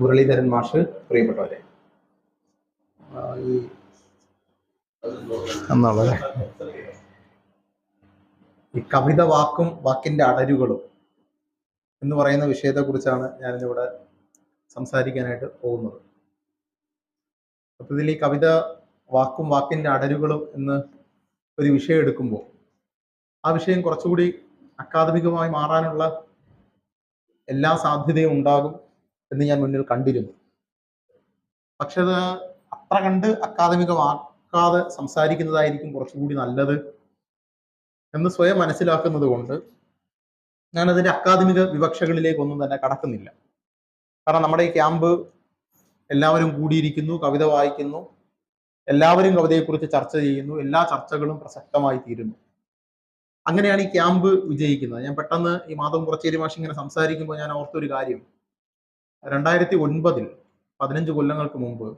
മുരളീധരൻ മാഷ് പ്രിയപ്പെട്ടവരെ. എന്നുള്ളത് ഈ കവിത വാക്കും വാക്കിന്റെ അടരുകളും എന്ന് പറയുന്ന വിഷയത്തെക്കുറിച്ചാണ് ഞാനിന്നിവിടെ സംസാരിക്കാനായിട്ട് പോകുന്നത്. ഇതിൽ ഈ കവിത വാക്കും വാക്കിന്റെ അടരുകളും എന്ന് ഒരു വിഷയം എടുക്കുമ്പോൾ ആ വിഷയം കുറച്ചുകൂടി അക്കാദമികമായി മാറാനുള്ള എല്ലാ സാധ്യതയും ഉണ്ടാകും. എന്ന് ഞാൻ മുന്നിൽ കണ്ടിരുന്നു. പക്ഷെ അത് അത്ര കണ്ട് അക്കാദമികമാക്കാതെ സംസാരിക്കുന്നതായിരിക്കും കുറച്ചുകൂടി നല്ലത് എന്ന് സ്വയം മനസ്സിലാക്കുന്നത് കൊണ്ട് ഞാൻ അതിന്റെ അക്കാദമിക വിവക്ഷകളിലേക്കൊന്നും തന്നെ കടക്കുന്നില്ല. കാരണം നമ്മുടെ ഈ ക്യാമ്പ് എല്ലാവരും കൂടിയിരിക്കുന്നു കവിത വായിക്കുന്നു എല്ലാവരും കവിതയെക്കുറിച്ച് ചർച്ച ചെയ്യുന്നു എല്ലാ ചർച്ചകളും പ്രസക്തമായി തീരുന്നു. അങ്ങനെയാണ് ഈ ക്യാമ്പ് വിജയിക്കുന്നത്. ഞാൻ പെട്ടെന്ന് ഈ മാധവം കുറച്ചേരി മാഷ് ഇങ്ങനെ സംസാരിക്കുമ്പോൾ ഞാൻ ഓർത്തൊരു കാര്യം. രണ്ടായിരത്തി ഒൻപതിൽ പതിനഞ്ച് കൊല്ലങ്ങൾക്ക് മുമ്പ്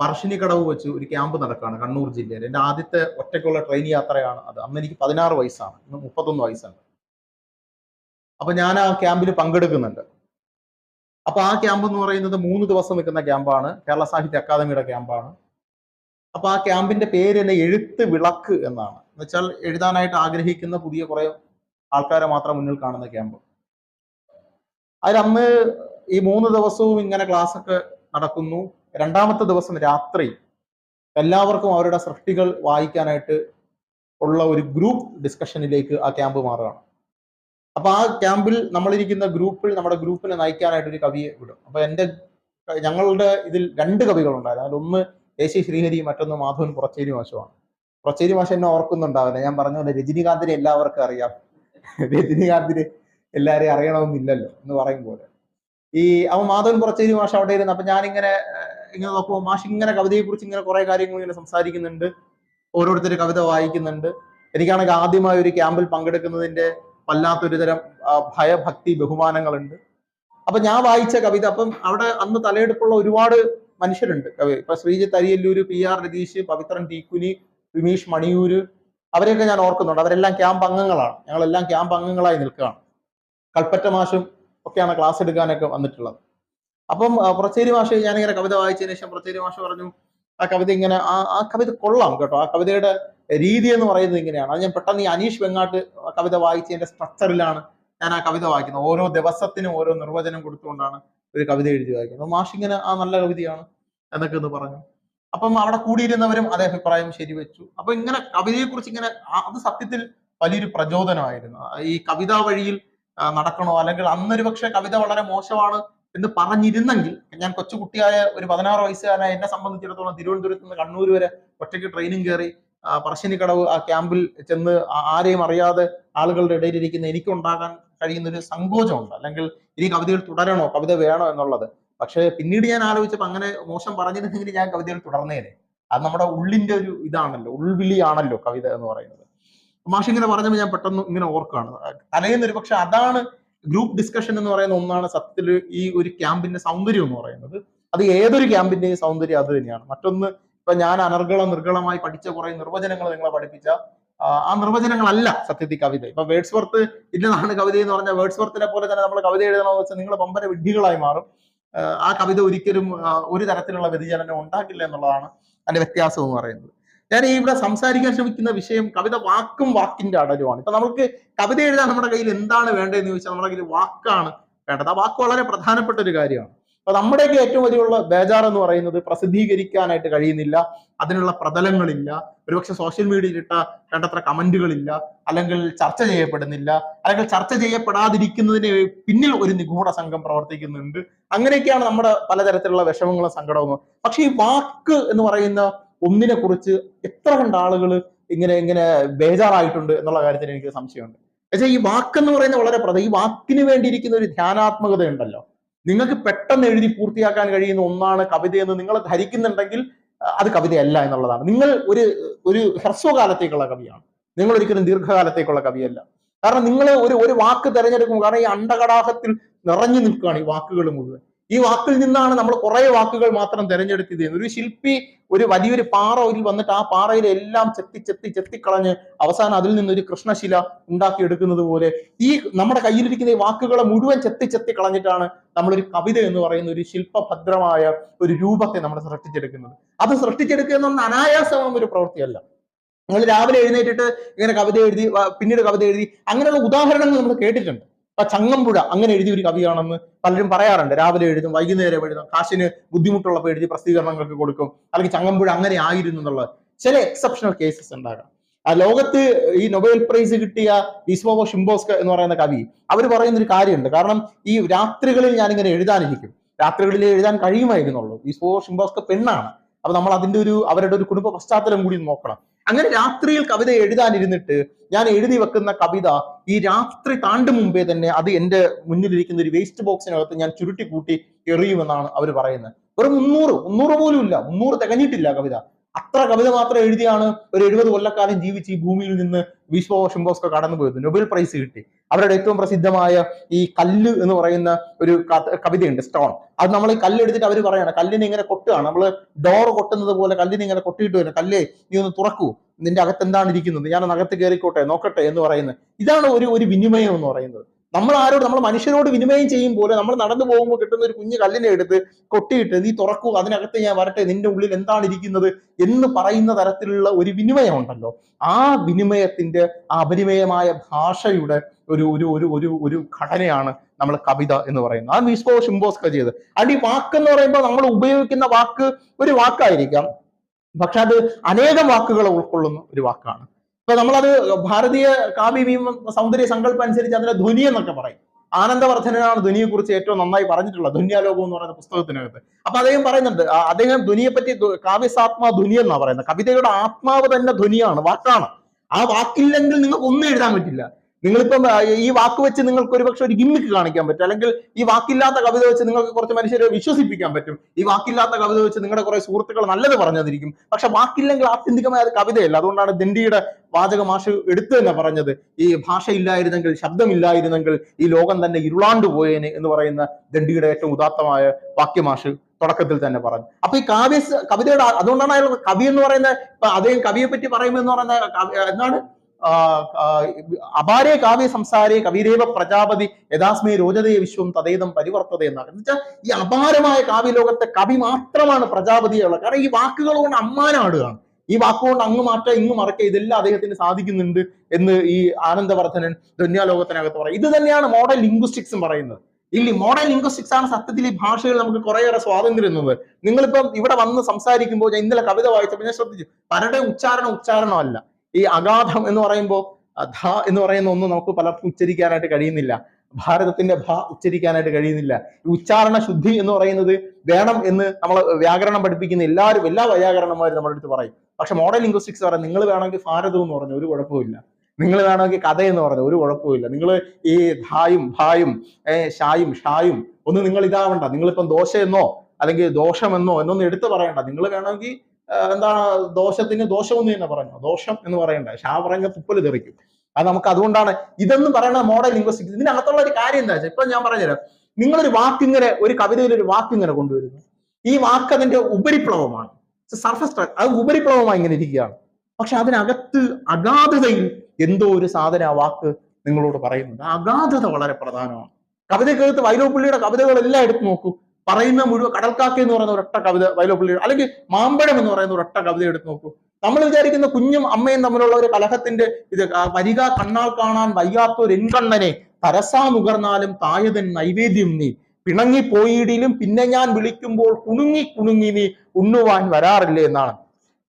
പറശ്ശിനിക്കടവ് വെച്ച് ഒരു ക്യാമ്പ് നടക്കുകയാണ് കണ്ണൂർ ജില്ലയിൽ. എന്റെ ആദ്യത്തെ ഒറ്റയ്ക്കുള്ള ട്രെയിൻ യാത്രയാണ് അത്. അന്ന് എനിക്ക് പതിനാറ് വയസ്സാണ്. ഇന്ന് മുപ്പത്തൊന്ന് വയസ്സാണ്. അപ്പൊ ഞാൻ ആ ക്യാമ്പിൽ പങ്കെടുക്കുന്നുണ്ട്. അപ്പൊ ആ ക്യാമ്പ് എന്ന് പറയുന്നത് മൂന്ന് ദിവസം നിൽക്കുന്ന ക്യാമ്പാണ്. കേരള സാഹിത്യ അക്കാദമിയുടെ ക്യാമ്പാണ്. അപ്പൊ ആ ക്യാമ്പിന്റെ പേര് തന്നെ എഴുത്ത് വിളക്ക് എന്നാണ്. എന്നുവെച്ചാൽ എഴുതാനായിട്ട് ആഗ്രഹിക്കുന്ന പുതിയ കുറെ ആൾക്കാരെ മാത്രം മുന്നിൽ കാണുന്ന ക്യാമ്പ്. അതിലന്ന് ഈ മൂന്ന് ദിവസവും ഇങ്ങനെ ക്ലാസ് ഒക്കെ നടക്കുന്നു. രണ്ടാമത്തെ ദിവസം രാത്രി എല്ലാവർക്കും അവരുടെ സൃഷ്ടികൾ വായിക്കാനായിട്ട് ഉള്ള ഒരു ഗ്രൂപ്പ് ഡിസ്കഷനിലേക്ക് ആ ക്യാമ്പ് മാറുകയാണ്. അപ്പൊ ആ ക്യാമ്പിൽ നമ്മളിരിക്കുന്ന ഗ്രൂപ്പിൽ നമ്മുടെ ഗ്രൂപ്പിനെ നയിക്കാനായിട്ട് ഒരു കവിയെ വിടും. അപ്പൊ എന്റെ ഞങ്ങളുടെ ഇതിൽ രണ്ട് കവികളുണ്ടായിരുന്നു. അതിലൊന്ന് സി ശ്രീഹരി മറ്റൊന്ന് മാധവൻ പുറച്ചേരി മാഷുമാണ്. പുറച്ചേരി മാഷ എന്നെ ഓർക്കുന്നുണ്ടാവില്ല. ഞാൻ പറഞ്ഞ പോലെ രജനികാന്തിനെ എല്ലാവർക്കും അറിയാം. രജനികാന്തിന് എല്ലാവരെയും അറിയണമെന്നില്ലല്ലോ എന്ന് പറയും പോലെ ഈ അവൻ മാധവൻ പുറച്ചേരി മാഷ് അവിടെ ഇരുന്ന് അപ്പൊ ഞാനിങ്ങനെ ഇങ്ങനെ നോക്കുമ്പോൾ മാഷ് ഇങ്ങനെ കവിതയെ കുറിച്ച് ഇങ്ങനെ കുറെ കാര്യങ്ങൾ ഇങ്ങനെ സംസാരിക്കുന്നുണ്ട്. ഓരോരുത്തർ കവിത വായിക്കുന്നുണ്ട്. എനിക്കാണെങ്കിൽ ആദ്യമായി ഒരു ക്യാമ്പിൽ പങ്കെടുക്കുന്നതിന്റെ വല്ലാത്തൊരു തരം ഭയഭക്തി ബഹുമാനങ്ങളുണ്ട്. അപ്പൊ ഞാൻ വായിച്ച കവിത അപ്പം അവിടെ അന്ന് തലയെടുപ്പുള്ള ഒരുപാട് മനുഷ്യരുണ്ട്. കവി ഇപ്പൊ ശ്രീജിത്ത് അരിയല്ലൂര് പി ആർ രതീഷ് പവിത്രൻ ടീക്കുനി വിമീഷ് മണിയൂര് അവരെയൊക്കെ ഞാൻ ഓർക്കുന്നുണ്ട്. അവരെല്ലാം ക്യാമ്പ് അംഗങ്ങളാണ്. ഞങ്ങളെല്ലാം ക്യാമ്പ് അംഗങ്ങളായി നിൽക്കുകയാണ്. കൽപ്പറ്റ മാഷും ഒക്കെയാണ് ക്ലാസ് എടുക്കാനൊക്കെ വന്നിട്ടുള്ളത്. അപ്പം പ്രച്ചേരി മാഷ് ഞാനിങ്ങനെ കവിത വായിച്ചതിന് ശേഷം പ്രച്ചേരി മാഷ് പറഞ്ഞു ആ കവിത ഇങ്ങനെ ആ ആ കവിത കൊള്ളാം കേട്ടോ. ആ കവിതയുടെ രീതി എന്ന് പറയുന്നത് ഇങ്ങനെയാണ്. അത് ഞാൻ പെട്ടെന്ന് ഈ അനീഷ് വെങ്ങാട്ട് കവിത വായിച്ചതിന്റെ സ്ട്രക്ചറിലാണ് ഞാൻ ആ കവിത വായിക്കുന്നത്. ഓരോ ദിവസത്തിനും ഓരോ നിർവചനം കൊടുത്തുകൊണ്ടാണ് ഒരു കവിത എഴുതി വായിക്കുന്നത്. മാഷ് ഇങ്ങനെ ആ നല്ല കവിതയാണ് എന്നൊക്കെ ഒന്ന് പറഞ്ഞു. അപ്പം അവിടെ കൂടിയിരുന്നവരും അതേ അഭിപ്രായം ശരിവെച്ചു. അപ്പൊ ഇങ്ങനെ കവിതയെ കുറിച്ച് ഇങ്ങനെ അത് സത്യത്തിൽ വലിയൊരു പ്രചോദനമായിരുന്നു. ഈ കവിതാ വഴിയിൽ നടക്കണോ? അല്ലെങ്കിൽ അന്നൊരു പക്ഷെ കവിത വളരെ മോശമാണ് എന്ന് പറഞ്ഞിരുന്നെങ്കിൽ ഞാൻ കൊച്ചുകുട്ടിയായ ഒരു പതിനാറ് വയസ്സുകാരനായ എന്നെ സംബന്ധിച്ചിടത്തോളം തിരുവനന്തപുരത്ത് നിന്ന് കണ്ണൂർ വരെ ഒറ്റയ്ക്ക് ട്രെയിനിങ് കയറി പറശ്ശിനിക്കടവ് ആ ക്യാമ്പിൽ ചെന്ന് ആരെയും അറിയാതെ ആളുകളുടെ ഇടയിലിരിക്കുന്ന എനിക്കുണ്ടാകാൻ കഴിയുന്ന ഒരു സങ്കോചമുണ്ട്. അല്ലെങ്കിൽ ഇനി കവിതകൾ തുടരണോ? കവിത വേണോ എന്നുള്ളത്. പക്ഷേ പിന്നീട് ഞാൻ ആലോചിച്ചപ്പോൾ അങ്ങനെ മോശം പറഞ്ഞിരുന്നെങ്കിൽ ഞാൻ കവിതകൾ തുടർന്നേനെ. അത് നമ്മുടെ ഉള്ളിന്റെ ഒരു ഇതാണല്ലോ ഉൾവിളിയാണല്ലോ കവിത എന്ന് പറയുന്നത്. മാഷ് ഇങ്ങനെ പറഞ്ഞപ്പോൾ ഞാൻ പെട്ടെന്ന് ഇങ്ങനെ ഓർക്കുകയാണ്. തലേന്ന് ഒരു പക്ഷെ അതാണ് ഗ്രൂപ്പ് ഡിസ്കഷൻ എന്ന് പറയുന്ന ഒന്നാണ് സത്യത്തിൽ ഈ ഒരു ക്യാമ്പിന്റെ സൗന്ദര്യം എന്ന് പറയുന്നത്. അത് ഏതൊരു ക്യാമ്പിന്റെയും സൗന്ദര്യം അത് തന്നെയാണ്. മറ്റൊന്ന് ഇപ്പൊ ഞാൻ അനർഗള നിർഗളമായി പഠിച്ച കുറെ നിർവചനങ്ങൾ നിങ്ങളെ പഠിപ്പിച്ച ആ, നിർവചനങ്ങളല്ല സത്യത്തിൽ കവിത. ഇപ്പൊ വേർഡ്സ് വർത്ത് ഇന്നതാണ് കവിത എന്ന് പറഞ്ഞാൽ വേർഡ്സ് വർത്തിനെ പോലെ തന്നെ നമ്മൾ കവിത എഴുതണമെന്ന് വെച്ചാൽ നിങ്ങൾ പമ്പര വിഡ്ഢികളായി മാറും. ആ കവിത ഒരിക്കലും ഒരു തരത്തിലുള്ള വ്യതിചലനം ഉണ്ടാക്കില്ല എന്നുള്ളതാണ് അതിന്റെ വ്യത്യാസം എന്ന് പറയുന്നത്. ഞാൻ ഇവിടെ സംസാരിക്കാൻ ശ്രമിക്കുന്ന വിഷയം കവിത വാക്കും വാക്കിന്റെ അടലുമാണ്. ഇപ്പൊ നമുക്ക് കവിത എഴുതാൻ നമ്മുടെ കയ്യിൽ എന്താണ് വേണ്ടതെന്ന് ചോദിച്ചാൽ നമ്മുടെ കയ്യിൽ വാക്കാണ് വേണ്ടത്. ആ വാക്ക് വളരെ പ്രധാനപ്പെട്ട ഒരു കാര്യമാണ്. അപ്പൊ നമ്മുടെയൊക്കെ ഏറ്റവും വലിയുള്ള ബേജാർ എന്ന് പറയുന്നത് പ്രസിദ്ധീകരിക്കാനായിട്ട് കഴിയുന്നില്ല അതിനുള്ള പ്രതലങ്ങളില്ല ഒരുപക്ഷെ സോഷ്യൽ മീഡിയയിലിട്ട വേണ്ടത്ര കമന്റുകളില്ല അല്ലെങ്കിൽ ചർച്ച ചെയ്യപ്പെടുന്നില്ല അല്ലെങ്കിൽ ചർച്ച ചെയ്യപ്പെടാതിരിക്കുന്നതിന് പിന്നിൽ ഒരു നിഗൂഢ സംഘം പ്രവർത്തിക്കുന്നുണ്ട്. അങ്ങനെയൊക്കെയാണ് നമ്മുടെ പലതരത്തിലുള്ള വിഷമങ്ങളും സങ്കടവും പക്ഷേ ഈ വാക്ക് എന്ന് പറയുന്ന ഒന്നിനെ കുറിച്ച് എത്ര കണ്ട ആളുകൾ ഇങ്ങനെ ഇങ്ങനെ ബേജാറായിട്ടുണ്ട് എന്നുള്ള കാര്യത്തിൽ എനിക്ക് സംശയമുണ്ട്. പക്ഷേ ഈ വാക്കെന്ന് പറയുന്ന വളരെ പ്രധാന ഈ വാക്കിന് വേണ്ടിയിരിക്കുന്ന ഒരു ധ്യാനാത്മകത ഉണ്ടല്ലോ നിങ്ങൾക്ക് പെട്ടെന്ന് എഴുതി പൂർത്തിയാക്കാൻ കഴിയുന്ന ഒന്നാണ് കവിതയെന്ന് നിങ്ങൾ ധരിക്കുന്നുണ്ടെങ്കിൽ അത് കവിതയല്ല എന്നുള്ളതാണ്. നിങ്ങൾ ഒരു ഒരു ഹ്രസ്വകാലത്തേക്കുള്ള കവിയാണ്. നിങ്ങൾ ഒരിക്കലും ദീർഘകാലത്തേക്കുള്ള കവിയല്ല. കാരണം നിങ്ങൾ ഒരു ഒരു വാക്ക് തിരഞ്ഞെടുക്കുമ്പോൾ കാരണം ഈ അണ്ടകടാഹത്തിൽ നിറഞ്ഞു നിൽക്കുകയാണ് ഈ വാക്കുകൾ മുഴുവൻ. ഈ വാക്കിൽ നിന്നാണ് നമ്മൾ കുറെ വാക്കുകൾ മാത്രം തിരഞ്ഞെടുത്ത് ചെയ്യുന്നത് ഒരു ശില്പി ഒരു വലിയൊരു പാറ ഒരു വന്നിട്ട് ആ പാറയിലെല്ലാം ചെത്തി ചെത്തി ചെത്തിക്കളഞ്ഞ് അവസാനം അതിൽ നിന്ന് ഒരു കൃഷ്ണശില ഉണ്ടാക്കിയെടുക്കുന്നത് പോലെ ഈ നമ്മുടെ കയ്യിലിരിക്കുന്ന ഈ വാക്കുകളെ മുഴുവൻ ചെത്തി ചെത്തി കളഞ്ഞിട്ടാണ് നമ്മളൊരു കവിത എന്ന് പറയുന്ന ഒരു ശില്പഭദ്രമായ ഒരു രൂപത്തെ നമ്മൾ സൃഷ്ടിച്ചെടുക്കുന്നത്. അത് സൃഷ്ടിച്ചെടുക്കുക എന്ന് അനായാസമായ ഒരു പ്രവൃത്തിയല്ല. നിങ്ങൾ രാവിലെ എഴുന്നേറ്റിട്ട് ഇങ്ങനെ കവിത എഴുതി പിന്നീട് കവിത എഴുതി അങ്ങനെയുള്ള ഉദാഹരണങ്ങൾ നമ്മൾ കേട്ടിട്ടുണ്ട്. ഇപ്പൊ ചങ്ങമ്പുഴ അങ്ങനെ എഴുതിയ ഒരു കവിയാണെന്ന് പലരും പറയാറുണ്ട്. രാവിലെ എഴുതും വൈകുന്നേരം എഴുതും കാശിന് ബുദ്ധിമുട്ടുള്ളപ്പോൾ എഴുതി പ്രസിദ്ധീകരണങ്ങൾക്ക് കൊടുക്കും അല്ലെങ്കിൽ ചങ്ങമ്പുഴ അങ്ങനെ ആയിരുന്നു എന്നുള്ളത്. ചില എക്സെപ്ഷണൽ കേസസ് ഉണ്ടാകാം. ആ ലോകത്ത് ഈ നൊബേൽ പ്രൈസ് കിട്ടിയ വിസ്വോ ഷിംബോസ്ക എന്ന് പറയുന്ന കവി അവർ പറയുന്ന ഒരു കാര്യമുണ്ട്. കാരണം ഈ രാത്രികളിൽ ഞാനിങ്ങനെ എഴുതാനിരിക്കും. രാത്രികളിൽ എഴുതാൻ കഴിയുമായിരുന്നുള്ളൂ. വിസ്വോ ഷിംബോസ്ക പെണ്ണാണ്. അപ്പൊ നമ്മൾ അതിന്റെ ഒരു അവരുടെ ഒരു കുടുംബ പശ്ചാത്തലം കൂടി നോക്കണം. അങ്ങനെ രാത്രിയിൽ കവിത എഴുതാനിരുന്നിട്ട് ഞാൻ എഴുതി വെക്കുന്ന കവിത ഈ രാത്രി താണ്ടു മുമ്പേ തന്നെ അത് എന്റെ മുന്നിലിരിക്കുന്ന ഒരു വേസ്റ്റ് ബോക്സിനകത്ത് ഞാൻ ചുരുട്ടി കൂട്ടി എറിയുമെന്നാണ് അവർ പറയുന്നത്. ഒരു മുന്നൂറ് മുന്നൂറ് പോലും ഇല്ല മുന്നൂറ് തികഞ്ഞിട്ടില്ല കവിത. അത്ര കവിത മാത്രം എഴുതിയാണ് ഒരു എഴുപത് കൊല്ലക്കാലം ജീവിച്ച് ഈ ഭൂമിയിൽ നിന്ന് വിശ്വ ഷിംബോസ്ക കടന്നുപോയത് നൊബേൽ പ്രൈസ് കിട്ടി. അവരുടെ ഏറ്റവും പ്രസിദ്ധമായ ഈ കല്ല് എന്ന് പറയുന്ന ഒരു കവിതയുണ്ട് സ്റ്റോൺ. അത് നമ്മൾ ഈ കല്ല് എടുത്തിട്ട് അവർ പറയാണ് കല്ലിനെ ഇങ്ങനെ കൊട്ടുകയാണ്. നമ്മൾ ഡോർ കൊട്ടുന്നത് പോലെ കല്ലിനെ ഇങ്ങനെ കൊട്ടിയിട്ട് വരും. കല്ലേ നീ ഒന്ന് തുറക്കൂ. നിന്റെ അകത്ത് എന്താണ് ഇരിക്കുന്നത്? ഞാൻ അകത്ത് കയറിക്കോട്ടെ നോക്കട്ടെ എന്ന് പറയുന്നത്. ഇതാണ് ഒരു ഒരു വിനിമയം എന്ന് പറയുന്നത്. നമ്മൾ ആരോട് നമ്മൾ മനുഷ്യരോട് വിനിമയം ചെയ്യും പോലെ നമ്മൾ നടന്നു പോകുമ്പോൾ കിട്ടുന്ന ഒരു കുഞ്ഞു കല്ലിനെ എടുത്ത് കൊട്ടിയിട്ട് നീ തുറക്കൂ അതിനകത്ത് ഞാൻ വരട്ടെ നിന്റെ ഉള്ളിൽ എന്താണ് ഇരിക്കുന്നത് എന്ന് പറയുന്ന തരത്തിലുള്ള ഒരു വിനിമയം ഉണ്ടല്ലോ. ആ വിനിമയത്തിന്റെ ആ അപരിമയമായ ഭാഷയുടെ ഒരു ഒരു ഒരു ഒരു ഒരു ഘടനയാണ് നമ്മൾ കവിത എന്ന് പറയുന്നത്. ആ വിസ്കോ ഷിംബോസ്ക ചെയ്ത് അടി വാക്ക് എന്ന് പറയുമ്പോൾ നമ്മൾ ഉപയോഗിക്കുന്ന വാക്ക് ഒരു വാക്കായിരിക്കാം. പക്ഷെ അത് അനേകം വാക്കുകളെ ഉൾക്കൊള്ളുന്ന ഒരു വാക്കാണ്. ഇപ്പൊ നമ്മളത് ഭാരതീയ കാവ്യ ഭീമ സൗന്ദര്യ സങ്കല്പം അനുസരിച്ച് അതിന്റെ ധ്വനി എന്നൊക്കെ പറയും. ആനന്ദവർദ്ധനാണ് ധ്വനിയെ കുറിച്ച് ഏറ്റവും നന്നായി പറഞ്ഞിട്ടുള്ളത് ധ്വന്യാലോകം എന്ന് പറയുന്ന പുസ്തകത്തിനകത്ത്. അപ്പൊ അദ്ദേഹം പറയുന്നുണ്ട് അദ്ദേഹം ധ്വനിയെ പറ്റി കാവ്യസാത്മാ ധ്വനി എന്നാണ് പറയുന്നത്. കവിതയുടെ ആത്മാവ് തന്നെ ധ്വനിയാണ് വാക്കാണ്. ആ വാക്കില്ലെങ്കിൽ നിങ്ങൾക്ക് ഒന്നും എഴുതാൻ പറ്റില്ല. നിങ്ങളിപ്പം ഈ വാക്ക് വെച്ച് നിങ്ങൾക്ക് ഒരുപക്ഷെ ഒരു ഗിമ്മിക്ക് കാണിക്കാൻ പറ്റും. അല്ലെങ്കിൽ ഈ വാക്കില്ലാത്ത കവിത വെച്ച് നിങ്ങൾക്ക് കുറച്ച് മനുഷ്യരെ വിശ്വസിപ്പിക്കാൻ പറ്റും. ഈ വാക്കില്ലാത്ത കവിത വെച്ച് നിങ്ങളുടെ കുറെ സുഹൃത്തുക്കൾ നല്ലത് പറഞ്ഞതിരിക്കും. പക്ഷെ വാക്കില്ലെങ്കിൽ ആത്യന്തികമായ അത് കവിതയല്ല. അതുകൊണ്ടാണ് ദണ്ഡിയുടെ വാചക മാഷ് എടുത്തു തന്നെ പറഞ്ഞത്. ഈ ഭാഷയില്ലായിരുന്നെങ്കിൽ ശബ്ദമില്ലായിരുന്നെങ്കിൽ ഈ ലോകം തന്നെ ഇരുളാണ്ടു പോയേനെ എന്ന് പറയുന്ന ദണ്ഡിയുടെ ഏറ്റവും ഉദാത്തമായ വാക്യമാഷ് തുടക്കത്തിൽ തന്നെ പറഞ്ഞു. അപ്പൊ ഈ കാവ്യ കവിതയുടെ അതുകൊണ്ടാണ് അയാൾ കവി എന്ന് പറയുന്ന അദ്ദേഹം കവിയെ പറ്റി പറയുമ്പോൾ എന്ന് പറയുന്ന എന്താണ്? അപാരേ കാവ്യ സംസാരേ കവിദേവ പ്രജാപതി യഥാസ്മേ രോചതയെ വിശ്വം തതേതം പരിവർത്തത എന്നാണ്. എന്ന് വെച്ചാൽ ഈ അപാരമായ കാവ്യലോകത്തെ കവി മാത്രമാണ് പ്രജാപതിയുള്ളത് കാരണം ഈ വാക്കുകൾ കൊണ്ട് അമ്മാനാടുകയാണ്. ഈ വാക്കുകൊണ്ട് അങ്ങ് മാറ്റ ഇങ്ങ് മറക്കുക ഇതെല്ലാം അദ്ദേഹത്തിന് സാധിക്കുന്നുണ്ട് എന്ന് ഈ ആനന്ദവർദ്ധനൻ ധന്യാലോകത്തിനകത്ത് പറയും. ഇത് തന്നെയാണ് മോഡൽ ലിംഗ്വിസ്റ്റിക്സും പറയുന്നത്. ഇല്ല മോഡൽ ലിംഗ്വിസ്റ്റിക്സ് ആണ് സത്യത്തിൽ ഈ ഭാഷയിൽ നമുക്ക് കുറേയേറെ സ്വാതന്ത്ര്യം എന്നത് നിങ്ങളിപ്പം ഇവിടെ വന്ന് സംസാരിക്കുമ്പോൾ ഞാൻ ഇന്നലെ കവിത വായിച്ചപ്പോൾ ഞാൻ ശ്രദ്ധിച്ചു. പലരുടെ ഉച്ചാരണം ഉച്ചാരണമല്ല. ഈ അഗാധം എന്ന് പറയുമ്പോൾ ധ എന്ന് പറയുന്ന ഒന്നും നമുക്ക് പലർക്കും ഉച്ചരിക്കാനായിട്ട് കഴിയുന്നില്ല. ഭാരതത്തിന്റെ ഭ ഉച്ചരിക്കാനായിട്ട് കഴിയുന്നില്ല. ഉച്ചാരണ ശുദ്ധി എന്ന് പറയുന്നത് വേണം എന്ന് നമ്മൾ വ്യാകരണം പഠിപ്പിക്കുന്ന എല്ലാവരും എല്ലാ വ്യാകരണന്മാരും നമ്മുടെ അടുത്ത് പറയും. പക്ഷെ മോഡൽ ലിംഗ്വിസ്റ്റിക്സ് പറയാം നിങ്ങൾ വേണമെങ്കിൽ ഭാരതം എന്ന് പറഞ്ഞു ഒരു കുഴപ്പമില്ല നിങ്ങൾ വേണമെങ്കിൽ കഥ എന്ന് പറഞ്ഞു ഒരു കുഴപ്പമില്ല നിങ്ങൾ ഈ ധായും ഭായും ഷായും ഷായും ഒന്നും നിങ്ങൾ ഇതാവണ്ട. നിങ്ങളിപ്പം ദോശയെന്നോ അല്ലെങ്കിൽ ദോഷമെന്നോ എന്നൊന്നും എടുത്തു പറയണ്ട. നിങ്ങൾ വേണമെങ്കിൽ എന്താണ് ദോഷത്തിന് ദോഷമെന്ന് തന്നെ പറഞ്ഞു. ദോഷം എന്ന് പറയണ്ട. ഷാ പറഞ്ഞ തുപ്പൽ തെറിക്കും. അത് നമുക്ക് അതുകൊണ്ടാണ് ഇതെന്ന് പറയുന്നത് മോഡൽ ലിംഗ്വസ്റ്റിക്സ് ഇതിനകത്തുള്ള ഒരു കാര്യം എന്താ വെച്ചാൽ ഇപ്പൊ ഞാൻ പറഞ്ഞുതരാം. നിങ്ങളൊരു വാക്കിങ്ങനെ ഒരു കവിതയിൽ ഒരു വാക്കിങ്ങനെ കൊണ്ടുവരുന്നു. ഈ വാക്ക് അതിന്റെ ഉപരിപ്ലവമാണ്. സർഫസ് അത് ഉപരിപ്ലവമായി ഇങ്ങനെ ഇരിക്കുകയാണ്. പക്ഷെ അതിനകത്ത് അഗാധതയിൽ എന്തോ ഒരു സാധന വാക്ക് നിങ്ങളോട് പറയുന്നുണ്ട്. അഗാധത വളരെ പ്രധാനമാണ്. കവിതയ്ക്കകത്ത് വൈലോപ്പിള്ളിയുടെ കവിതകളെല്ലാം എടുത്തു നോക്കൂ. പറയുന്ന മുഴുവൻ കടൽക്കാക്ക എന്ന് പറയുന്ന ഒരൊറ്റ കവിത വൈലോപ്പള്ളി അല്ലെങ്കിൽ മാമ്പഴം എന്ന് പറയുന്ന ഒരൊറ്റ കവിത എടുത്ത് നോക്കൂ. നമ്മൾ വിചാരിക്കുന്ന കുഞ്ഞും അമ്മയും തമ്മിലുള്ള ഒരു കലഹത്തിന്റെ ഇത് വരിക കണ്ണാൽ കാണാൻ വയ്യാത്തൊരു എൻകണ്ണനെ തരസാ നുകർന്നാലും തായതൻ നൈവേദ്യം നീ. പിണങ്ങി പോയിടിലും പിന്നെ ഞാൻ വിളിക്കുമ്പോൾ കുണുങ്ങി കുണുങ്ങി നീ ഉണ്ണുവാൻ വരാറില്ലേ എന്നാണ്.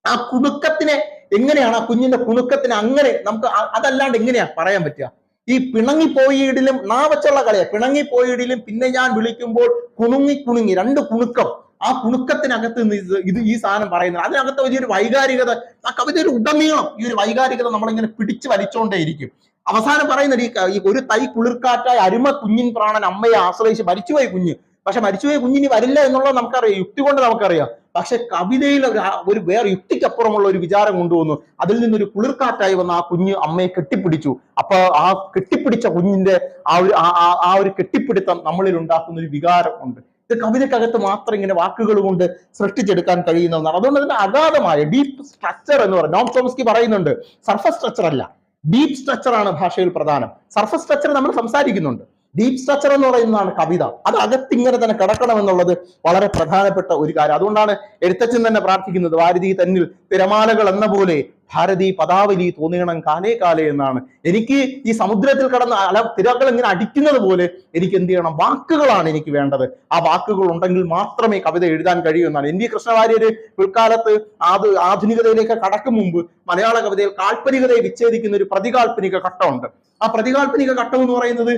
ആ കുണുക്കത്തിനെ എങ്ങനെയാണ് ആ കുഞ്ഞിന്റെ കുണുക്കത്തിനെ അങ്ങനെ നമുക്ക് അതല്ലാണ്ട് എങ്ങനെയാ പറയാൻ പറ്റുക? ഈ പിണങ്ങിപ്പോയിടിലും നാവച്ചുള്ള വെച്ചുള്ള കളിയാ. പിണങ്ങിപ്പോയിടിലും പിന്നെ ഞാൻ വിളിക്കുമ്പോൾ കുണുങ്ങി കുണുങ്ങി രണ്ട് കുണുക്കം. ആ കുണുക്കത്തിനകത്ത് ഇത് ഈ സാധനം പറയുന്നത്. അതിനകത്ത് വലിയൊരു വൈകാരികത ആ കവിതയുടെ ഉടനീളം ഈ ഒരു വൈകാരികത നമ്മളിങ്ങനെ പിടിച്ചു വലിച്ചുകൊണ്ടേയിരിക്കും അവസാനം പറയുന്നത് ഈ ഒരു തൈ കുളിർക്കാറ്റായ അരുമ കുഞ്ഞിൻ പ്രാണൻ അമ്മയെ ആശ്രയിച്ച് മരിച്ചുപോയി കുഞ്ഞ്. പക്ഷെ മരിച്ചുപോയി കുഞ്ഞിനി വരില്ല എന്നുള്ളത് നമുക്കറിയാം. യുക്തി കൊണ്ട് നമുക്കറിയാം. പക്ഷെ കവിതയിൽ ഒരു വേറെ യുക്തിക്കപ്പുറമുള്ള ഒരു വിചാരം കൊണ്ടുവന്നു. അതിൽ നിന്നൊരു കുളിർക്കാറ്റായി വന്ന ആ കുഞ്ഞ് അമ്മയെ കെട്ടിപ്പിടിച്ചു. അപ്പൊ ആ കെട്ടിപ്പിടിച്ച കുഞ്ഞിന്റെ ആ ഒരു ആ- ഒരു കെട്ടിപ്പിടുത്തം നമ്മളിൽ ഉണ്ടാക്കുന്ന ഒരു വികാരം ഉണ്ട്. ഇത് കവിതയ്ക്കകത്ത് മാത്രം ഇങ്ങനെ വാക്കുകൾ കൊണ്ട് സൃഷ്ടിച്ചെടുക്കാൻ കഴിയുന്ന ഒന്നാണ് അതുകൊണ്ട് തന്നെ അഗാധമായ ഡീപ്പ് സ്ട്രക്ചർ എന്ന് പറയുന്നത് നോം ചോംസ്കി പറയുന്നുണ്ട് സർഫസ് സ്ട്രക്ചർ അല്ല ഡീപ്പ് സ്ട്രക്ചർ ആണ് ഭാഷയിൽ പ്രധാനം. സർഫസ് സ്ട്രക്ചർ നമ്മൾ സംസാരിക്കുന്നുണ്ട്. ഡീപ്പ് സ്ട്രക്ചർ എന്ന് പറയുന്നതാണ് കവിത. അത് അകത്തിങ്ങനെ തന്നെ കിടക്കണം എന്നുള്ളത് വളരെ പ്രധാനപ്പെട്ട ഒരു കാര്യം. അതുകൊണ്ടാണ് എഴുത്തച്ഛൻ തന്നെ പ്രാർത്ഥിക്കുന്നത് വാരതി തന്നിൽ തിരമാലകൾ എന്ന പോലെ ഭാരതി പദാവലി തോന്നിയണം കാലേ കാലേ എന്നാണ്. എനിക്ക് ഈ സമുദ്രത്തിൽ കടന്ന് അല തിരകൾ ഇങ്ങനെ അടിക്കുന്നത് പോലെ എനിക്ക് എന്ത് ചെയ്യണം? വാക്കുകളാണ് എനിക്ക് വേണ്ടത്. ആ വാക്കുകൾ ഉണ്ടെങ്കിൽ മാത്രമേ കവിത എഴുതാൻ കഴിയൂ എന്നാണ്. എൻ വി കൃഷ്ണവാര്യര് പിൽക്കാലത്ത് ആധു ആധുനികതയിലേക്ക് കടക്കും മുമ്പ് മലയാള കവിതയിൽ കാൽപ്പനികതയെ വിച്ഛേദിക്കുന്ന ഒരു പ്രതികാൽപ്പനിക ഘട്ടമുണ്ട്. ആ പ്രതികാൽപ്പനിക ഘട്ടം എന്ന് പറയുന്നത്